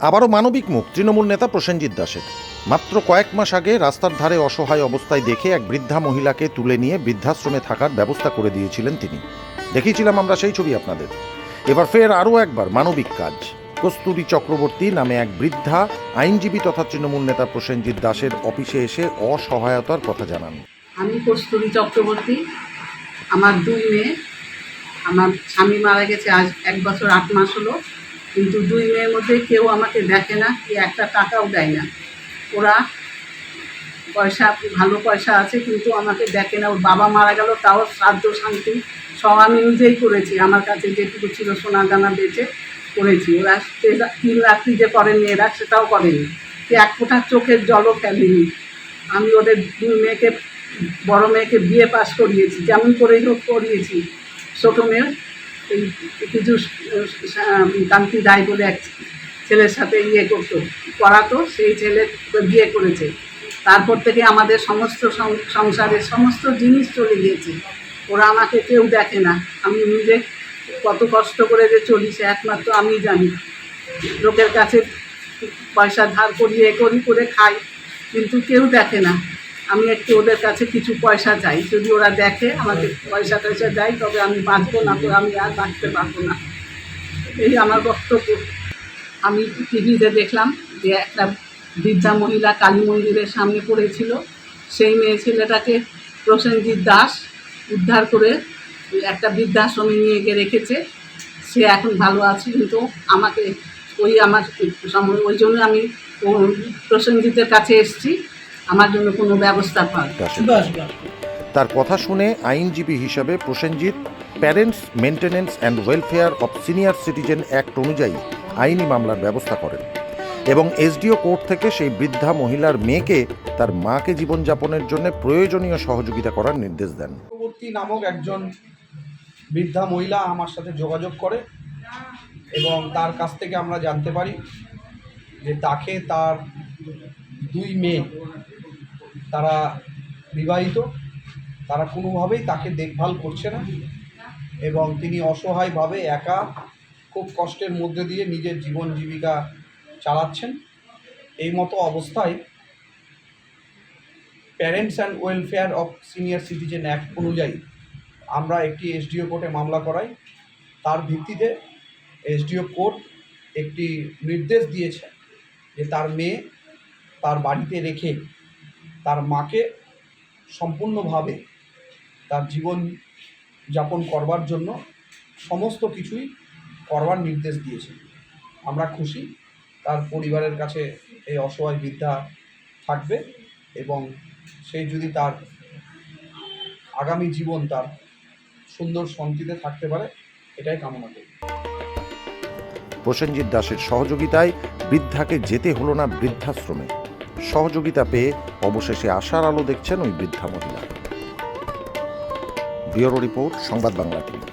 আবারও মানবিক মুখ, তৃণমূল নেতা প্রসেনজিৎ দাসের। মাত্র কয়েক মাস আগে রাস্তার ধারে অসহায় অবস্থায় দেখে এক বৃদ্ধা মহিলাকে তুলে নিয়ে বৃদ্ধাশ্রমে থাকার ব্যবস্থা করে দিয়েছিলেন তিনি। দেখিয়েছিলাম আমরা সেই ছবি আপনাদের। এবার ফের আরও একবার মানবিক কাজ। কস্তুরী চক্রবর্তী নামে এক বৃদ্ধা আইনজীবী তথা তৃণমূল নেতা প্রসেনজিৎ দাসের অফিসে এসে অসহায়তার কথা জানান। আমি কস্তুরী চক্রবর্তী, আমার দুই মেয়ে, আমার স্বামী মারা গেছে আজ এক বছর আট মাস হলো। কিন্তু দুই মেয়ের মধ্যে কেউ আমাকে দেখে না, কি একটা টাকাও দেয় না। ওরা পয়সা, ভালো পয়সা আছে কিন্তু আমাকে দেখে না, ওর বাবা মারা গেল, তাও শ্রাদ্ধ শান্তি। সব আমি নিজেই করেছি, আমার কাছে যেটুকু ছিল সোনা দানা বেঁচে করেছি। ওরা তিন রাত্রি যে করেনি এরা সেটাও করেনি। সে এক ফোঁটা চোখের জলও ফেলেনি। আমি ওদের দুই মেয়েকে, বড় মেয়েকে বিয়ে পাস করিয়েছি, যেমন করেই হোক করিয়েছি। ছোটো মেয়ে কিছু কান্তি দায় বলে এক ছেলের সাথে ইয়ে করতো করাতো সেই ছেলে বিয়ে করেছে। তারপর থেকে আমাদের সমস্ত সংসারের সমস্ত জিনিস চলে গিয়েছে। ওরা আমাকে কেউ দেখে না। আমি নিজে কত কষ্ট করে যে চলি, সে একমাত্র আমি জানি। লোকের কাছে পয়সা ধার করি, এ করি, করে খাই, কিন্তু কেউ দেখে না। আমি একটু ওদের কাছে কিছু পয়সা চাই। যদি ওরা দেখে আমাকে পয়সা টয়সা দেয়, তবে আমি বাঁচবো না, তো আমি আর বাঁচতে পারব না। এই আমার বক্তব্য। আমি টিভিতে দেখলাম যে একটা বৃদ্ধা মহিলা কালী মন্দিরের সামনে পড়েছিল। সেই মেয়ে ছেলেটাকে প্রসেনজিৎ দাস উদ্ধার করে একটা বৃদ্ধাশ্রমে নিয়ে গিয়ে রেখেছে। সে এখন ভালো আছে, কিন্তু আমাকে ওই আমার, ওই জন্য আমি প্রসেনজিতের কাছে এসেছি। আমার জন্য কোনো ব্যবস্থা পান তার কথা শুনে আইনজীবী হিসাবে Prosenjit parents maintenance and welfare of senior citizen act অনুযায়ী আইনি মামলার ব্যবস্থা করেন এবং এসডিও কোর্ট থেকে সেই বৃদ্ধা মহিলার মেয়েকে তার মাকে জীবনযাপনের জন্য প্রয়োজনীয় সহযোগিতা করার নির্দেশ দেন। চক্রবর্তী নামক একজন বৃদ্ধা মহিলা আমার সাথে যোগাযোগ করে এবং তার কাছ থেকে আমরা জানতে পারি যে তাকে তার দুই মেয়ে তারা বিবাহিত, তারা কোনোভাবেই তাকে দেখভাল করছে না এবং তিনি অসহায়ভাবে একা খুব কষ্টের মধ্যে দিয়ে নিজের জীবন জীবিকা চালাচ্ছেন। এই মতো অবস্থায় parents and welfare of senior citizen act অনুযায়ী আমরা একটি এসডিও কোর্টে মামলা করাই। তার ভিত্তিতে এসডিও কোর্ট একটি নির্দেশ দিয়েছে যে তার মেয়ে তার বাড়িতে রেখে তার মাকে সম্পূর্ণভাবে তার জীবন যাপন করবার জন্য সমস্ত কিছুই করবার নির্দেশ দিয়েছে। আমরা খুশি, তার পরিবারের কাছে এই অসহায় বৃদ্ধা থাকবে এবং সে যদি তার আগামী জীবন তার সুন্দর শান্তিতে থাকতে পারে, এটাই কামনা করি। প্রসেনজিৎ দাসের সহযোগিতায় বৃদ্ধাকে যেতে হলো না বৃদ্ধাশ্রমে। সহযোগিতা পেয়ে অবশেষে আশার আলো দেখছেন ওই বৃদ্ধা মহিলা। ব্যুরো রিপোর্ট সংবাদ বাংলা টিভি।